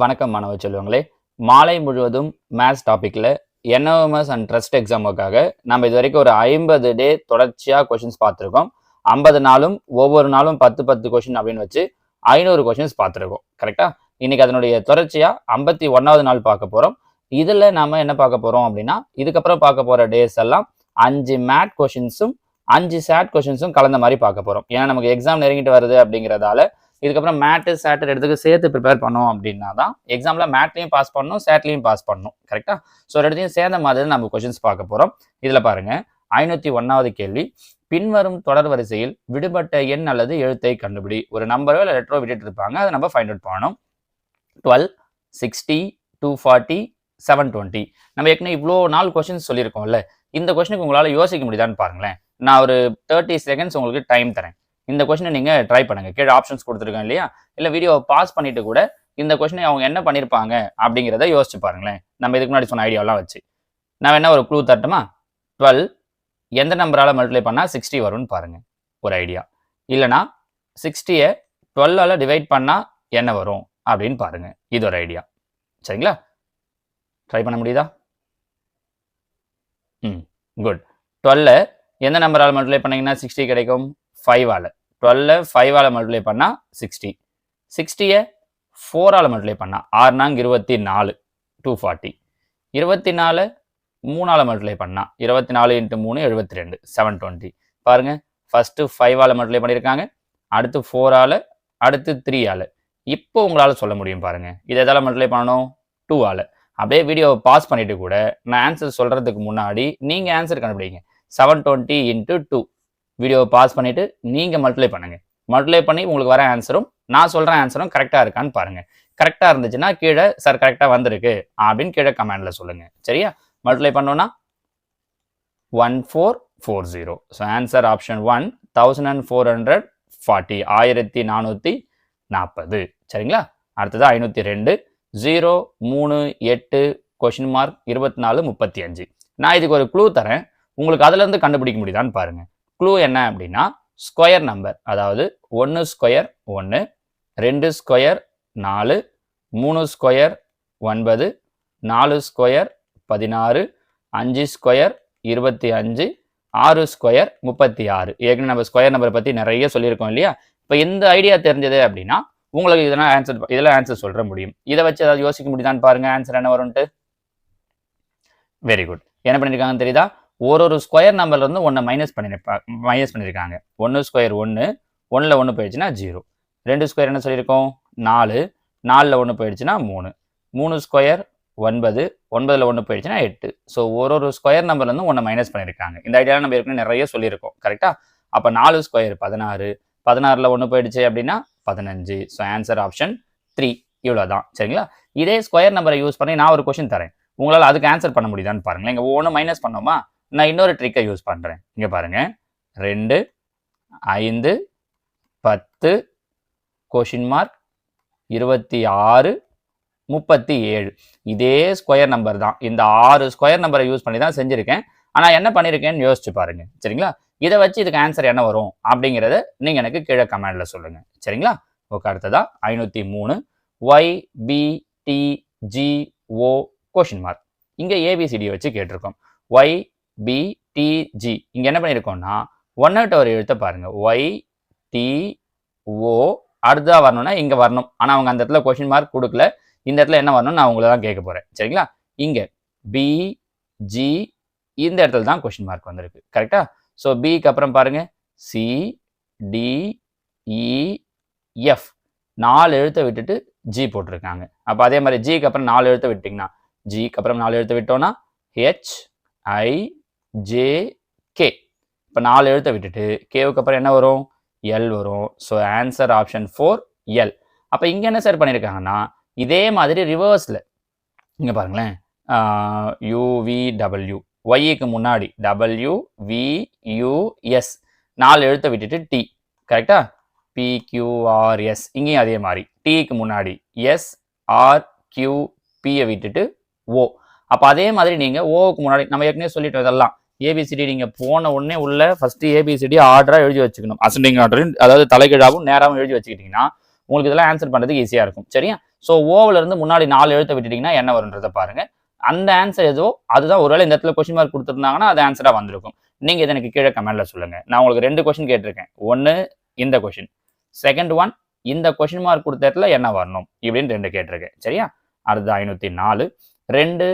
வணக்கம் மாணவ செல்வங்களே. மாலை முழுவதும் மேத்ஸ் டாப்பிக்கில் என்ஓஎம்எஸ் அண்ட் ட்ரஸ்ட் எக்ஸாமுக்காக நம்ம இது வரைக்கும் ஒரு ஐம்பது டே தொடர்ச்சியாக கொஷின்ஸ் பார்த்துருக்கோம். ஐம்பது நாளும் ஒவ்வொரு நாளும் பத்து பத்து கொஷின் அப்படின்னு வச்சு ஐநூறு கொஷின்ஸ் பார்த்துருக்கோம். கரெக்டாக இன்னைக்கு அதனுடைய தொடர்ச்சியாக ஐம்பத்தி ஒன்றாவது நாள் பார்க்க போகிறோம் இதில் நாம என்ன பார்க்க போகிறோம் அப்படின்னா இதுக்கப்புறம் பார்க்க போகிற டேஸ் எல்லாம் அஞ்சு மேட் கொஷின்ஸும் அஞ்சு சேட் கொஷின்ஸும் கலந்த மாதிரி பார்க்க போகிறோம் ஏன்னா நமக்கு எக்ஸாம் நெருங்கிட்டு வருது அப்படிங்கிறதால இதுக்கப்புறம் மேட்டு சேட்டு எடுத்துக்கு சேர்த்து ப்ரிப்பேர் பண்ணோம் அப்படின்னா தான் எக்ஸாமில் மேட்லையும் பாஸ் பண்ணணும் சேட்லையும் பாஸ் பண்ணணும். கரெக்டாக ஸோ ரெண்டுத்தையும் சேர்ந்த மாதிரி நம்ம கொஷின்ஸ் பார்க்க போகிறோம் இதில் பாருங்கள் ஐநூற்றி ஒன்றாவது கேள்வி. பின்வரும் தொடர் வரிசையில் விடுபட்ட எண் அல்லது எழுத்தை கண்டுபிடி. ஒரு நம்பரோ இல்லை லெட்டரோ விட்டுட்டு இருப்பாங்க. அதை நம்ம ஃபைண்ட் அவுட் பண்ணணும். Twelve sixty two forty seven twenty நம்ம ஏற்கனவே இவ்வளோ நாலு கொஷின்ஸ் சொல்லியிருக்கோம்ல. இந்த கொஷனுக்கு உங்களால் யோசிக்க முடியுதான்னு பாருங்களேன். நான் ஒரு தேர்ட்டி செகண்ட்ஸ் உங்களுக்கு டைம் தரேன். இந்த கொஷினை நீங்கள் ட்ரை பண்ணுங்க. கீழே ஆப்ஷன்ஸ் கொடுத்துருக்கேன் இல்லையா? இல்லை வீடியோவை பாஸ் பண்ணிட்டு கூட இந்த கொஷினை அவங்க என்ன பண்ணியிருப்பாங்க அப்படிங்கிறத யோசிச்சு பாருங்களேன். நம்ம இதுக்கு முன்னாடி சொன்ன ஐடியாவெலாம் வச்சு. நான் என்ன ஒரு க்ளூ தரட்டுமா? டுவெல் எந்த நம்பரால் மல்டிப்ளை பண்ணால் சிக்ஸ்டி வரும்னு பாருங்கள் ஒரு ஐடியா இல்லைனா சிக்ஸ்டியை டுவெல்லால் டிவைட் பண்ணால் என்ன வரும் அப்படின்னு பாருங்கள் இது ஒரு ஐடியா சரிங்களா? ட்ரை பண்ண முடியுதா? ம் குட் டுவெல்ல எந்த நம்பரால் மல்டிப்ளை பண்ணீங்கன்னா சிக்ஸ்டி கிடைக்கும்? ஃபைவால் டுவெல்ல ஃபைவால் மல்டிப்ளை பண்ணால் சிக்ஸ்டி சிக்ஸ்டியை ஃபோரால் மல்டிப்ளை பண்ணால் ஆறுனாங்க இருபத்தி நாலு டூ ஃபார்ட்டி இருபத்தி நாலு மூணால் மல்டிப்ளை பண்ணால் இருபத்தி நாலு இன்ட்டு மூணு எழுபத்தி ரெண்டு செவன் டுவெண்ட்டி பாருங்கள் ஃபஸ்ட்டு ஃபைவால் மல்டிப்ளை பண்ணியிருக்காங்க அடுத்து ஃபோரால் அடுத்து த்ரீயால் இப்போ உங்களால் சொல்ல முடியும் பாருங்கள் இதை எதால் மல்டிப்ளை பண்ணணும்? டூவால் அப்படியே வீடியோவை பாஸ் பண்ணிவிட்டு கூட நான் ஆன்சர் சொல்கிறதுக்கு முன்னாடி நீங்கள் ஆன்சர் கண்டுபிடிங்க. செவன் டுவெண்ட்டி இன்ட்டு டூ வீடியோவை பாஸ் பண்ணிவிட்டு நீங்கள் மல்டிப்ளை பண்ணுங்கள் மல்டிப்ளை பண்ணி உங்களுக்கு வர ஆன்சரும் நான் சொல்கிற ஆன்சரும் கரெக்டாக இருக்கான்னு பாருங்கள் கரெக்டாக இருந்துச்சுன்னா கீழே சார் கரெக்டாக வந்திருக்கு அப்படின்னு கீழே கமெண்டில் சொல்லுங்கள் சரியா? மல்டிப்ளை பண்ணோன்னா one four four zero so answer option one thousand and four hundred forty ஆயிரத்தி நானூற்றி நாற்பது சரிங்களா? அடுத்தது ஐநூற்றி ரெண்டு ஜீரோ மூணு எட்டு கொஷின் மார்க் இருபத்தி நாலு முப்பத்தி அஞ்சு. நான் இதுக்கு ஒரு க்ளூ தரேன். உங்களுக்கு அதுலேருந்து கண்டுபிடிக்க முடியுதான்னு பாருங்கள் க்ளூ என்ன அப்படின்னா ஸ்கொயர் நம்பர் அதாவது ஒன்று ஸ்கொயர் ஒன்று ரெண்டு ஸ்கொயர் நாலு மூணு ஸ்கொயர் ஒன்பது நாலு ஸ்கொயர் பதினாறு அஞ்சு ஸ்கொயர் இருபத்தி அஞ்சு ஆறு ஸ்கொயர் முப்பத்தி ஆறு. ஏற்கனவே நம்ம ஸ்கொயர் நம்பரை பற்றி நிறைய சொல்லியிருக்கோம் இல்லையா? இப்போ இந்த ஐடியா தெரிஞ்சது அப்படின்னா உங்களுக்கு இதெல்லாம் ஆன்சர் இதெல்லாம் ஆன்சர் சொல்கிற முடியும். இதை வச்சு ஏதாவது யோசிக்க முடியுதான்னு பாருங்கள் ஆன்சர் என்ன வரும்ன்ட்டு? வெரி குட் என்ன பண்ணியிருக்காங்கன்னு தெரியுதா? ஒரு ஒரு ஸ்கொயர் நம்பர்ல இருந்து ஒன்று மைனஸ் பண்ணிருப்பா மைனஸ் பண்ணியிருக்காங்க ஒன்று ஸ்கொயர் ஒன்று ஒன்றில் ஒன்று போயிடுச்சுன்னா ஜீரோ ரெண்டு ஸ்கொயர் என்ன சொல்லியிருக்கோம்? நாலு. நாலில் ஒன்று போயிடுச்சுன்னா மூணு. மூணு ஸ்கொயர் ஒன்பது. ஒன்பதில் ஒன்று போயிடுச்சுன்னா எட்டு. ஸோ ஒரு ஒரு ஸ்கொயர் நம்பர்லேருந்து ஒன்று மைனஸ் பண்ணியிருக்காங்க இந்த ஐடியாவில் நம்ம ஏற்கனவே நிறைய சொல்லியிருக்கோம். கரெக்டாக அப்போ நாலு ஸ்கொயர் பதினாறு. பதினாறில் ஒன்று போயிடுச்சு அப்படின்னா பதினஞ்சு. ஸோ ஆன்சர் ஆப்ஷன் த்ரீ இவ்வளோ தான் சரிங்களா? இதே ஸ்கொயர் நம்பரை யூஸ் பண்ணி நான் ஒரு கொஷின் தரேன். உங்களால் அதுக்கு ஆன்சர் பண்ண முடியுதான்னு பாருங்களேன். இங்கே ஒன்று மைனஸ் பண்ணோமா? நான் இன்னொரு ட்ரிக்கை யூஸ் பண்ணுறேன் இங்கே பாருங்கள் ரெண்டு ஐந்து பத்து கொஷின் மார்க் இருபத்தி ஆறு முப்பத்தி ஏழு. இதே ஸ்கொயர் நம்பர் தான். இந்த ஆறு ஸ்கொயர் நம்பரை யூஸ் பண்ணி தான் செஞ்சுருக்கேன். ஆனால் என்ன பண்ணியிருக்கேன்னு யோசிச்சு பாருங்கள் சரிங்களா? இதை வச்சு இதுக்கு ஆன்சர் என்ன வரும்? அப்படிங்கிறத நீங்கள் எனக்கு கீழே கமெண்டில் சொல்லுங்கள் சரிங்களா? ஓகே அடுத்ததா ஐநூற்றி மூணு Y P D G O question mark இங்கே ஏபிசிடியை வச்சு கேட்டிருக்கோம். ஒய் பி டி ஜி இங்கே என்ன பண்ணியிருக்கோம்னா ஒன்னட்ட ஒரு எழுத்த பாருங்கள் ஒய் டி ஓ அடுத்ததாக வரணும்னா இங்கே வரணும். ஆனால் அவங்க அந்த இடத்துல கொஷின் மார்க் கொடுக்கல. இந்த இடத்துல என்ன வரணும்னு நான் உங்களை தான் கேட்க போகிறேன் சரிங்களா? இங்கே பி ஜி இந்த இடத்துல தான் கொஷின் மார்க் வந்திருக்கு. கரெக்டா ஸோ பிக்கு அப்புறம் பாருங்க. சி டி இஎஃப் நாலு எழுத்தை விட்டுட்டு ஜி போட்டிருக்காங்க. அப்போ அதே மாதிரி ஜிக்கு அப்புறம் நாலு எழுத்தை விட்டிங்கன்னா ஜிக்கு அப்புறம் நாலு எழுத்தை விட்டோம்னா ஹெச் ஐ ஜே கே இப்போ நாலு எழுத்தை விட்டுட்டு கேவுக்கு அப்புறம் என்ன வரும்? எல் வரும். So answer option four L அப்போ இங்கே என்ன சார் பண்ணியிருக்காங்கன்னா இதே மாதிரி ரிவர்ஸில் இங்கே பாருங்களேன். யூவிடபிள்யூ ஒய்க்கு முன்னாடி டபிள்யூ வி யூஎஸ் நாலு எழுத்தை விட்டுட்டு டி கரெக்டா பிக்யூஆர்எஸ் இங்கேயும் அதே மாதிரி. டிக்கு முன்னாடி எஸ் ஆர் கியூ பியை விட்டுட்டு ஓ அப்போ அதே மாதிரி நீங்கள் ஓவுக்கு முன்னாடி நம்ம ஏற்கனவே சொல்லிட்டோம் இதெல்லாம். ஏபிசிடி நீங்கள் போன உடனே உள்ள ஃபஸ்ட்டு ஏபிசிடி ஆர்டராக எழுதி வச்சுக்கணும். அசண்டிங் ஆர்டர் அதாவது தலைகீழாகவும் நேராகவும் எழுதி வச்சுக்கிட்டிங்கன்னா உங்களுக்கு இதெல்லாம் ஆன்சர் பண்ணுறதுக்கு ஈஸியாக இருக்கும். சரியா? ஸோ ஓவிலேருந்து முன்னாடி நாலு எழுத்த விட்டுட்டீங்கன்னா என்ன வருன்றதை பாருங்கள் அந்த ஆன்சர் எதுவோ அதுதான் ஒருவேளை இந்த இடத்துல கொஸ்டின் மார்க் கொடுத்துருந்தாங்கன்னா அது ஆன்சராக வந்திருக்கும். நீங்கள் இதை எனக்கு கீழே கமெண்ட்டில் சொல்லுங்கள் நான் உங்களுக்கு ரெண்டு கொஷின் கேட்டிருக்கேன். ஒன்று இந்த கொஷின் செகண்ட் ஒன் இந்த கொஷின் மார்க் கொடுத்த இடத்துல என்ன வரணும்? இப்படின்னு ரெண்டு கேட்டிருக்கேன். சரியா? அடுத்து ஐநூற்றி நாலு. ரெண்டு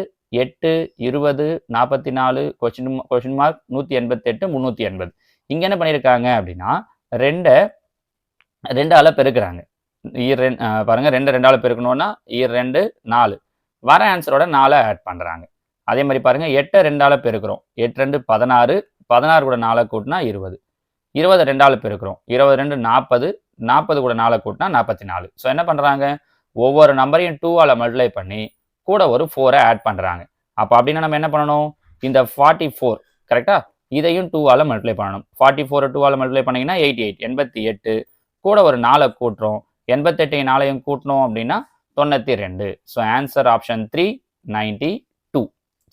எட்டு இருபது நாற்பத்தி நாலு கொஷின் கொஷின் மார்க் நூற்றி எண்பத்தெட்டு முந்நூற்றி எண்பது. இங்கே என்ன பண்ணியிருக்காங்க அப்படின்னா ரெண்டை ரெண்டால பெருக்கிறாங்க. ஈர் ரெண்டு பாருங்கள் ரெண்டு ரெண்டால பெருக்கணும்னா ஈர் ரெண்டு நாலு. வர ஆன்சரோட நாலை ஆட் பண்ணுறாங்க அதே மாதிரி பாருங்கள் எட்டை ரெண்டால பெருக்கிறோம். எட்டு ரெண்டு பதினாறு. பதினாறு கூட நாலை கூட்டினா இருபது. இருபது ரெண்டால பெருக்கிறோம். இருபது ரெண்டு நாற்பது நாற்பது கூட நாலை கூட்டினா நாற்பத்தி நாலு ஸோ என்ன பண்ணுறாங்க ஒவ்வொரு நம்பரையும் டூவால் மல்டிப்ளை பண்ணி கூட ஒரு ஃபோரை ஆட் பண்ணுறாங்க அப்போ அப்படின்னா நம்ம என்ன பண்ணணும்? இந்த ஃபார்ட்டி ஃபோர் கரெக்டாக இதையும் டூவால் மல்டிப்ளை பண்ணணும். ஃபார்ட்டி ஃபோரை டூவால் மல்டிப்ளை பண்ணிங்கன்னா எயிட்டி எயிட் எண்பத்தி எட்டு கூட ஒரு நாளை கூட்டுறோம். எண்பத்தெட்டு நாளையும் கூட்டணும் அப்படின்னா தொண்ணூற்றி ரெண்டு. So answer option three ninety two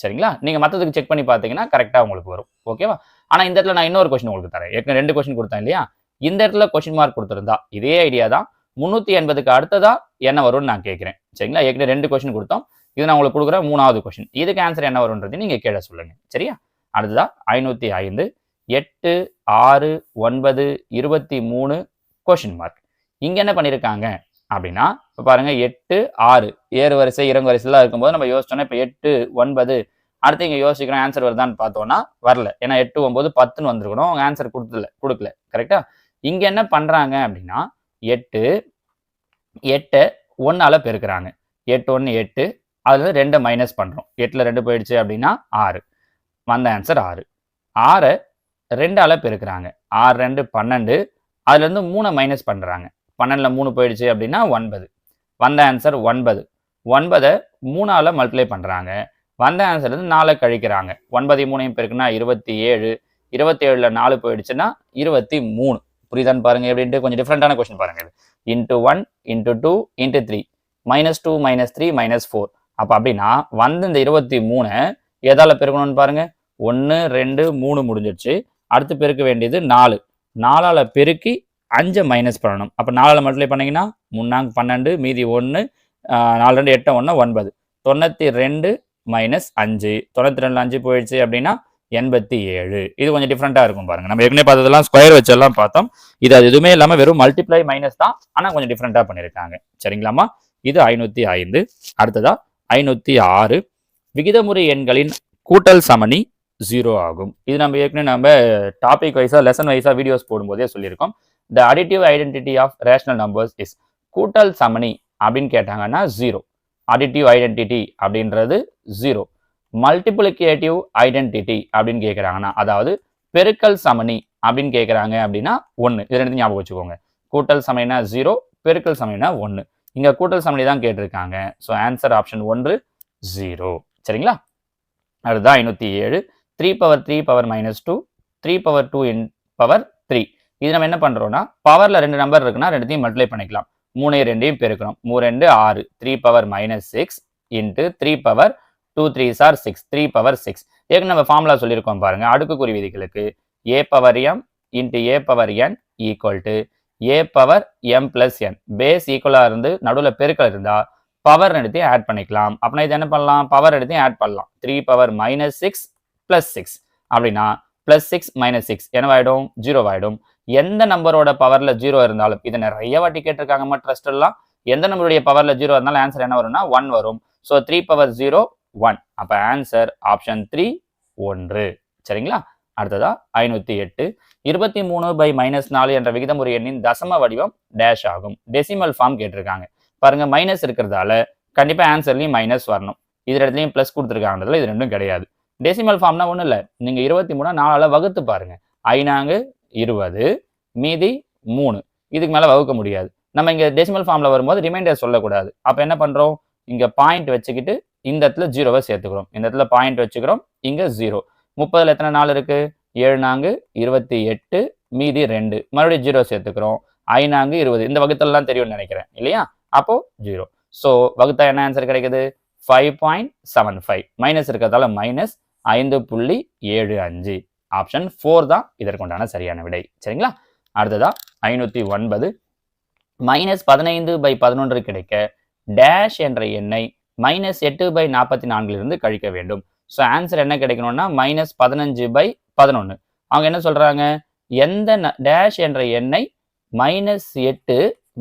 சரிங்களா? நீங்கள் மற்றதுக்கு செக் பண்ணி பார்த்தீங்கன்னா கரெக்டாக உங்களுக்கு வரும். ஓகேவா ஆனால் இந்த இடத்துல நான் இன்னொரு கொஸ்டின் உங்களுக்கு தரேன். ஏற்கனவே ரெண்டு கொஸ்டின் கொடுத்தேன் இல்லையா? இந்த இடத்துல கொஸ்டின் மார்க் கொடுத்துருந்தா இதே ஐடியா தான். முந்நூற்றி எண்பதுக்கு அடுத்ததா என்ன வரும்னு நான் கேட்குறேன். சரிங்களா? ஏற்கனவே ரெண்டு கொஸ்டின் கொடுத்தோம். இது நான் உங்களுக்கு கொடுக்குற மூணாவது கொஷின் இதுக்கு ஆன்சர் என்ன வரும்ன்றது நீங்கள் கீழே சொல்லுங்க. சரியா? அடுத்ததா ஐநூற்றி ஐந்து எட்டு ஆறு ஒன்பது இருபத்தி மூணு கொஷின் மார்க் இங்கே என்ன பண்ணியிருக்காங்க அப்படின்னா இப்போ பாருங்க எட்டு ஆறு. ஏறு வரிசை இறங்கு வரிசைலாம் இருக்கும்போது நம்ம யோசிச்சோன்னா இப்போ எட்டு ஒன்பது. அடுத்து இங்கே யோசிக்கிறோம் ஆன்சர் வருதான்னு பார்த்தோம்னா வரல. ஏன்னா எட்டு ஒன்பது பத்துன்னு வந்திருக்கணும். அவங்க ஆன்சர் கொடுத்துல கொடுக்கல. கரெக்டா இங்கே என்ன பண்ணுறாங்க அப்படின்னா எட்டு எட்டை ஒன்னால பெருக்குறாங்க. எட்டு ஒன்று எட்டு. அதுல ரெண்டை மைனஸ் பண்ணுறோம் எட்டில் ரெண்டு போயிடுச்சு அப்படின்னா ஆறு. வந்த ஆன்சர் ஆறு. ஆறை ரெண்டால் பெருக்கிறாங்க. ஆறு ரெண்டு பன்னெண்டு. அதுலேருந்து மூணை மைனஸ் பண்ணுறாங்க பன்னெண்டில் மூணு போயிடுச்சு அப்படின்னா ஒன்பது. வந்த ஆன்சர் ஒன்பது. ஒன்பதை மூணால் மல்டிப்ளை பண்ணுறாங்க வந்த ஆன்சர் வந்து நாலை கழிக்கிறாங்க. ஒன்பதையும் மூணையும் பெருக்குன்னா இருபத்தி ஏழு இருபத்தி ஏழில் நாலு போயிடுச்சுன்னா இருபத்தி மூணு புரியுதான்னு பாருங்க எப்படின்ட்டு? கொஞ்சம் டிஃப்ரெண்ட்டான கொஸ்டின் பாருங்கள் இது. Into one into two into three minus two minus three minus four அப்போ அப்படின்னா வந்து இந்த இருபத்தி மூணை எதால் பெருக்கணும்னு பாருங்கள் ஒன்று ரெண்டு மூணு முடிஞ்சிடுச்சு அடுத்து பெருக்க வேண்டியது நாலு. நாலால் பெருக்கி அஞ்சை மைனஸ் பண்ணணும். அப்போ நாலால் மல்டிப்ளை பண்ணீங்கன்னா முன்னாங்க பன்னெண்டு மீதி ஒன்று நாலு ரெண்டு எட்டு ஒன்று ஒன்பது. தொண்ணூற்றி ரெண்டு மைனஸ் அஞ்சு. தொண்ணூற்றி ரெண்டு அஞ்சு போயிடுச்சு அப்படின்னா எண்பத்தி ஏழு. இது கொஞ்சம் டிஃப்ரெண்ட்டாக இருக்கும் பாருங்க. நம்ம ஏற்கனவே பார்த்ததெல்லாம் ஸ்கொயர் வச்செல்லாம் பார்த்தோம். இது அது எதுவுமே இல்லாமல் வெறும் மல்டிப்ளை மைனஸ் தான். ஆனால் கொஞ்சம் டிஃப்ரெண்ட்டாக பண்ணியிருக்காங்க சரிங்களாம்மா? இது ஐநூற்றி ஐந்து. அடுத்ததாக ஐநூற்றி ஆறு விகிதமுறை எண்களின் கூட்டல் சமணி ஜீரோ ஆகும். இது நம்ம ஏற்கனவே நம்ம டாபிக் வைஸாக லெசன் வைஸாக வீடியோஸ் போடும்போதே சொல்லியிருக்கோம். The additive identity of rational numbers is கூட்டல் சமணி அப்படின்னு கேட்டாங்கன்னா ஜீரோ அடிட்டிவ் ஐடென்டிட்டி அப்படின்றது ஜீரோ மல்டிப்ளிகேட்டிவ் ஐடென்டிட்டி அப்படின்னு கேட்குறாங்கன்னா அதாவது பெருக்கல் சமணி அப்படின்னு கேட்குறாங்க அப்படின்னா ஒன்று இது ரெண்டு ஞாபகம் வச்சுக்கோங்க. கூட்டல் சமணினா ஜீரோ பெருக்கல் சமணினா ஒன்று இங்கே கூட்டல் சமணி தான் கேட்டிருக்காங்க. ஸோ ஆன்சர் ஆப்ஷன் ஒன்று ஜீரோ சரிங்களா? அதுதான் ஐநூற்றி ஏழு. Three power three power minus two three power two in power three இது நம்ம என்ன பண்ணுறோம்னா பவரில் ரெண்டு நம்பர் இருக்குன்னா ரெண்டுத்தையும் மல்டிப்ளை பண்ணிக்கலாம். மூணையும் ரெண்டையும் பெருக்கணும். மூ ரெண்டு ஆறு. Three power minus six into three power two three sir six three power six ஏற்கனவே நம்ம ஃபார்முலா சொல்லியிருக்கோம் பாருங்கள் அடுக்குக்குறி விதிகளுக்கு A power M into A power N equal to A power M plus N base ஈக்குவலாக இருந்து நடுவில் பெருக்கல் இருந்தால் பவர் எடுத்தையும் ஆட் பண்ணிக்கலாம். அப்படின்னா இது என்ன பண்ணலாம்? பவர் எடுத்தையும் ஆட் பண்ணலாம். Three power minus six plus six அப்படின்னா ப்ளஸ் சிக்ஸ் மைனஸ் சிக்ஸ் என்னவாயிடும்? ஜீரோவாயிடும் எந்த நம்பரோட பவரில் ஜீரோ இருந்தாலும் இதை நிறைய வாட்டி கேட்டிருக்காங்கம்மா ட்ரஸ்ட் எல்லாம். எந்த நம்பருடைய பவரில் ஜீரோ இருந்தாலும் ஆன்சர் என்ன வரும்னா ஒன் வரும். So three power zero one அப்போ ஆன்சர் ஆப்ஷன் த்ரீ ஒன்று. சரிங்களா? அடுத்ததா ஐநூற்றி எட்டு. இருபத்தி மூணு பை மைனஸ் நாலு என்ற விகிதமுறை எண்ணின் தசம வடிவம் டேஷ் ஆகும். டெசிமல் ஃபார்ம் கேட்டிருக்காங்க. பாருங்க மைனஸ் இருக்கிறதால கண்டிப்பாக ஆன்சர்லையும் மைனஸ் வரணும். இது இடத்துலையும் ப்ளஸ் கொடுத்துருக்காங்கிறதுல இது ரெண்டும் கிடையாது. டெசிமல் ஃபார்ம்னா ஒன்றும் இல்லை நீங்கள் இருபத்தி மூணு நாலால் வகுத்து பாருங்க. ஐநாங்கு இருபது மீதி மூணு. இதுக்கு மேலே வகுக்க முடியாது. நம்ம இங்கே டெசிமல் ஃபார்மில் வரும்போது ரிமைண்டர் சொல்லக்கூடாது. அப்போ என்ன பண்ணுறோம் இங்கே பாயிண்ட் வச்சுக்கிட்டு இந்த இடத்துல ஜீரோவை சேர்த்துக்கிறோம். இந்த இடத்துல பாயிண்ட் வச்சுக்கிறோம். இங்கே ஜீரோ முப்பதில் எத்தனை நாள் இருக்குது ஏழு நான்கு இருபத்தி எட்டு மீதி ரெண்டு. மறுபடியும் ஜீரோ சேர்த்துக்கிறோம். ஐநான்கு இருபது. இந்த வகுத்தெல்லாம் தெரியும்னு நினைக்கிறேன். இல்லையா? அப்போது ஜீரோ. ஸோ வகுத்தா என்ன ஆன்சர் கிடைக்குது? Five point seven five minus இருக்கிறதால மைனஸ் ஐந்து புள்ளி ஏழு அஞ்சு. ஆப்ஷன் ஃபோர் தான் இதற்குண்டான சரியான விடை. சரிங்களா? அடுத்ததா ஐநூற்றி ஒன்பது. மைனஸ் பதினைந்து பை பதினொன்று கிடைக்க டேஷ் என்ற எண்ணை மைனஸ் எட்டு பை நாற்பத்தி நான்கிலிருந்து கழிக்க வேண்டும். ஸோ ஆன்சர் என்ன கிடைக்கணும்னா மைனஸ் பதினஞ்சு பை பதினொன்று அவங்க என்ன சொல்கிறாங்க எந்த டேஷ் என்ற எண்ணை மைனஸ் எட்டு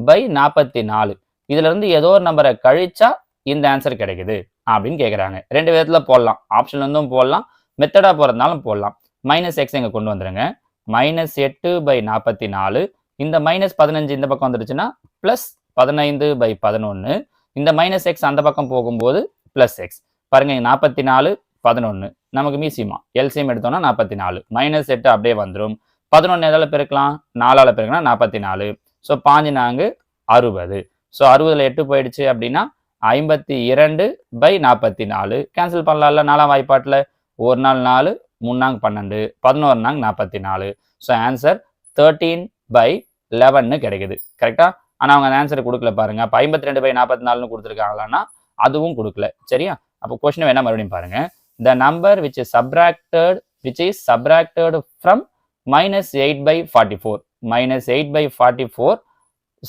பை நாற்பத்தி நாலு இதுலேருந்து ஏதோ ஒரு நம்பரை கழிச்சா இந்த ஆன்சர் கிடைக்குது அப்படின்னு கேட்குறாங்க ரெண்டு விதத்தில் போடலாம். ஆப்ஷன் இருந்தும் போடலாம். மெத்தடாக போகிறதுனாலும் போடலாம். மைனஸ் எக்ஸ் இங்கே கொண்டு வந்துடுங்க மைனஸ் எட்டு பை நாற்பத்தி நாலு இந்த மைனஸ் பதினஞ்சு இந்த பக்கம் வந்துடுச்சுன்னா ப்ளஸ் பதினைந்து பை பதினொன்று இந்த மைனஸ் எக்ஸ் அந்த பக்கம் போகும்போது ப்ளஸ் எக்ஸ் பாருங்க நாற்பத்தி நாலு பதினொன்று நமக்கு மீசியமா? எல்சிஎம் எடுத்தோம்னா நாற்பத்தி நாலு மைனஸ் எட்டு அப்படியே வந்துடும் பதினொன்று எதால் பெருக்கலாம்? நாலால் பெருக்கினா நாற்பத்தி நாலு ஸோ பாஞ்சு நான்கு அறுபது. ஸோ அறுபதில் எட்டு போயிடுச்சு அப்படின்னா ஐம்பத்தி இரண்டு பை நாற்பத்தி நாலு கேன்சல் பண்ணலாம்ல நாலாம் வாய்ப்பாட்டில்? ஒரு நாள் நாலு மூணாங்க பன்னெண்டு. பதினோரு நாங்க நாற்பத்தி நாலு ஸோ ஆன்சர் தேர்ட்டீன் பை லெவன்னு கிடைக்குது. கரெக்டாக ஆனால் அவங்க ஆன்சர் கொடுக்கல பாருங்க. அப்போ ஐம்பத்தி ரெண்டு பை நாற்பத்தி நாலுன்னு கொடுத்துருக்காங்களான்னா அதுவும் கொடுக்கல. சரியா? அப்போ கொஸ்டின் வேணா மறுபடியும் பாருங்கள் the number which is subtracted which is subtracted from minus eight by forty four minus eight by forty four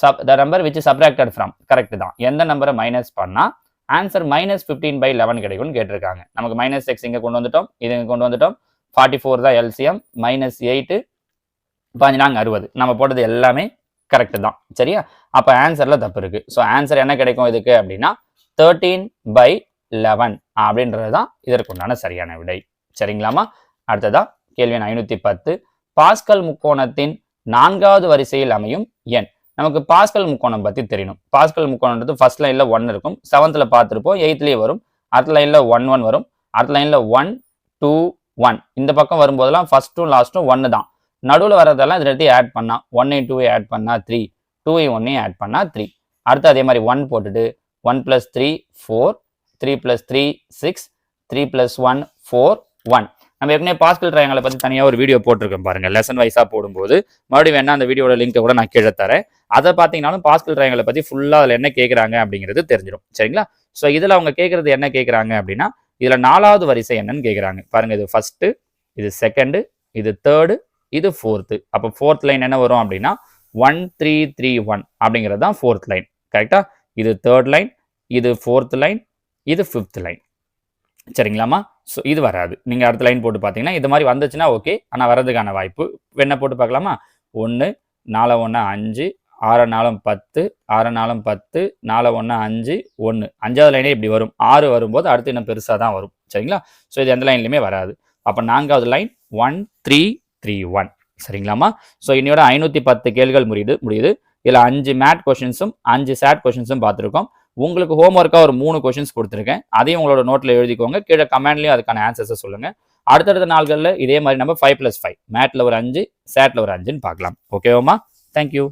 sub the number which subtracted from correct தான். எந்த நம்பரை மைனஸ் பண்ணா answer minus fifteen by eleven கிடைக்கும்னு கேட்டிருக்காங்க. நமக்கு minus X இங்கே கொண்டு வந்துட்டோம் இது இங்கே கொண்டு வந்துட்டோம். ஃபார்ட்டி ஃபோர் தான் எல்சிஎம் மைனஸ் எயிட்டு பதினாங்க அறுபது. நம்ம போட்டது எல்லாமே கரெக்ட் தான். சரியா? அப்போ ஆன்சரில் தப்பு இருக்குது ஸோ ஆன்சர் என்ன கிடைக்கும் இதுக்கு அப்படின்னா தேர்ட்டீன் பை லெவன் அப்படின்றது தான் இதற்குண்டான சரியான விடை. சரிங்களாமா அடுத்ததா கேள்வி ஐநூற்றி ஐநூத்தி பத்து. பாஸ்கல் முக்கோணத்தின் நான்காவது வரிசையில் அமையும் எண். நமக்கு பாஸ்கல் முக்கோணம் பத்தி தெரியணும். பாஸ்கல் முக்கோணன்றது ஃபர்ஸ்ட் லைன்ல ஒன் இருக்கும். செவன்த்ல பார்த்துருப்போம். எயித்லேயே வரும். அடுத்த லைன்ல ஒன் ஒன் வரும். அடுத்த லைன்ல ஒன் டூ ஒன் இந்த பக்கம் வரும்போதெல்லாம் ஃபர்ஸ்ட்டும் லாஸ்ட்டும் ஒன்று தான். நடுவில் வர்றதெல்லாம் இது ரெண்டையும் ஆட் பண்ணா ஒன்னையும் டூவை ஆட் பண்ணா த்ரீ டூ ஒன்னையும் ஆட் பண்ணா த்ரீ அடுத்து அதே மாதிரி ஒன் போட்டுட்டு one plus three four three plus three six three plus one four one நம்ம ஏற்கனவே பாஸ்கல் ட்ரையாங்களை பற்றி தனியாக ஒரு வீடியோ போட்டிருக்கோம் பாருங்கள் லெசன் வைஸாக போடும்போது மறுபடியும் வேணா அந்த வீடியோட லிங்கை கூட நான் கீழே தரேன். அதை பார்த்தீங்கன்னாலும் பாஸ்கல் ட்ரையாங்களை பற்றி ஃபுல்லாக அதில் என்ன கேட்குறாங்க அப்படிங்கிறது தெரிஞ்சிடும். சரிங்களா? ஸோ இதில் அவங்க கேட்குறது என்ன கேட்குறாங்க அப்படின்னா இதில் நாலாவது வரிசை என்னன்னு கேட்குறாங்க பாருங்கள் இது ஃபஸ்ட்டு இது செகண்டு இது தேர்டு இது ஃபோர்த்து அப்போ ஃபோர்த் லைன் என்ன வரும் அப்படின்னா ஒன் த்ரீ த்ரீ ஒன் அப்படிங்கிறது தான் ஃபோர்த் லைன் கரெக்டாக இது தேர்ட் லைன் இது ஃபோர்த் லைன் இது ஃபிஃப்த் லைன் சரிங்களாமா ஸோ இது வராது. நீங்கள் அடுத்த லைன் போட்டு பார்த்தீங்கன்னா இது மாதிரி வந்துச்சுன்னா ஓகே ஆனால் வர்றதுக்கான வாய்ப்பு. என்ன போட்டு பார்க்கலாமா ஒன்று நாலு ஒன்று அஞ்சு ஆறு நாளும் பத்து ஆறு நாளும் பத்து நாலு ஒன்று அஞ்சு ஒன்று அஞ்சாவது லைனே இப்படி வரும். ஆறு வரும்போது அடுத்து இன்னும் பெருசாக தான் வரும். சரிங்களா? ஸோ இது எந்த லைன்லையுமே வராது. அப்போ நான்காவது line one three three one சரிங்களாமா so இன்னையோட ஐநூற்றி பத்து கேள்விகள் முடியுது முடியுது. இதில் அஞ்சு மேட் கொஷின்ஸும் அஞ்சு சேட் கொஷின்ஸும் பார்த்துருக்கோம். உங்களுக்கு ஹோம்ஒர்க்காக ஒரு மூணு கொஷின்ஸ் கொடுத்துருக்கேன். அதையும் உங்களோட நோட்டில் எழுதிக்கோங்க. கீழே கமெண்ட்லேயும் அதுக்கான ஆன்சர்ஸை சொல்லுங்கள் அடுத்தடுத்த நாள்களில் இதே மாதிரி நம்ம ஃபைவ் ப்ளஸ் ஃபைவ் மேட்டில் ஒரு அஞ்சு சேட்டில் ஒரு அஞ்சுன்னு பார்க்கலாம். ஓகேவாம்மா தேங்க்யூ